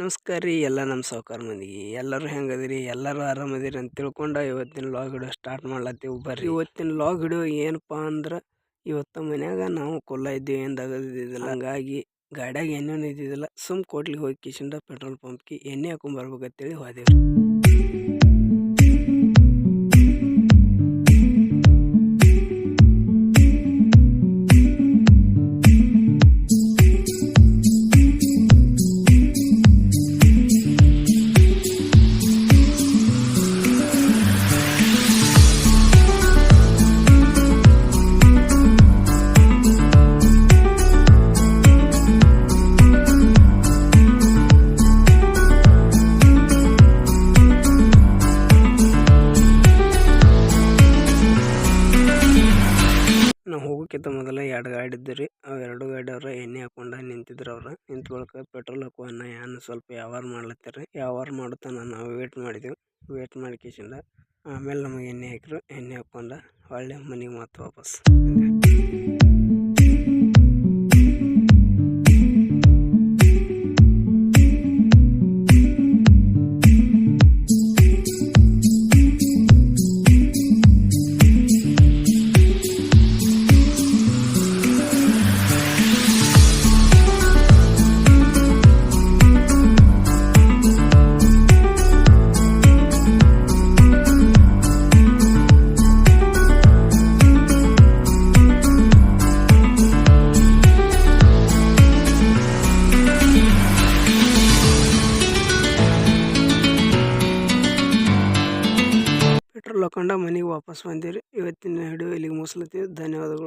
ನಮಸ್ಕಾರ ರೀ ಎಲ್ಲ ನಮ್ಮ ಸಾವುಕಾರ ಮಂದಿಗೆ ಎಲ್ಲರೂ ಹೆಂಗದಿರಿ? ಎಲ್ಲರೂ ಆರಾಮದಿರಿ ಅಂತ ತಿಳ್ಕೊಂಡು ಇವತ್ತಿನ ಲಾಗ್ ವಿಡಿಯೋ ಸ್ಟಾರ್ಟ್ ಮಾಡ್ಲತ್ತೀವಿ. ಬರ್ರಿ. ಇವತ್ತಿನ ಲಾಗ್ ಹಿಡಿಯೋ ಏನಪ್ಪ ಅಂದ್ರೆ ಇವತ್ತು ಮನ್ಯಾಗ ನಾವು ಕೊಲ್ಲ ಇದ್ದೀವಿ ಎಂದಾಗದಿದ್ದಿಲ್ಲ ಹಂಗಾಗಿ ಗಾಡ್ಯಾಗ ಎಣ್ಣೆನೂ ಇದ್ದಿದ್ದಿಲ್ಲ ಸುಮ್ ಕೋಟ್ಲಿಗೆ ಹೋಗಿ ಕಿಶಿಂದ ಪೆಟ್ರೋಲ್ ಪಂಪ್ಗೆ ಎಣ್ಣೆ ಹಾಕೊಂಡ್ಬರ್ಬೇಕಂತೇಳಿ ಹೋದೇವ್ರಿ ನಾವು ಹೋಗೋಕ್ಕಿಂತ ಮೊದಲು ಎರಡು ಗಾಡಿ ಇದ್ದು ರೀ ಅವು ಎರಡು ಗಾಡಿ ಅವ್ರ ಎಣ್ಣೆ ಹಾಕೊಂಡ ನಿಂತಿದ್ರು ಅವ್ರು. ನಿಂತ ಬಳಿಕ ಪೆಟ್ರೋಲ್ ಹಾಕುವ ಅನ್ನ ಏನು ಸ್ವಲ್ಪ ವ್ಯವಹಾರ ಮಾಡ್ಲತ್ತಾರ. ವ್ಯವಹಾರ ಮಾಡುತ್ತಾನ ನಾವು ವೇಟ್ ಮಾಡಿದೆವು. ವೇಟ್ ಮಾಡಿ ಕಿಶಿಂದ ಆಮೇಲೆ ನಮಗೆ ಎಣ್ಣೆ ಹಾಕಿರು. ಎಣ್ಣೆ ಹಾಕೊಂಡು ಹೊಳ್ಳಿ ಮನೆಗೆ ಮತ್ತೆ ವಾಪಸ್. ಪೆಟ್ರೋಲ್ ಮನಿಗ್ ವಾಪಸ್ ಬಂದಿರಿ. ಇವತ್ತಿನ ಹಿಡಿಯೋ ಇಲ್ಲಿಗೆ ಮುಗಿಸ್ಲತ್ತೀವಿ. ಧನ್ಯವಾದಗಳು.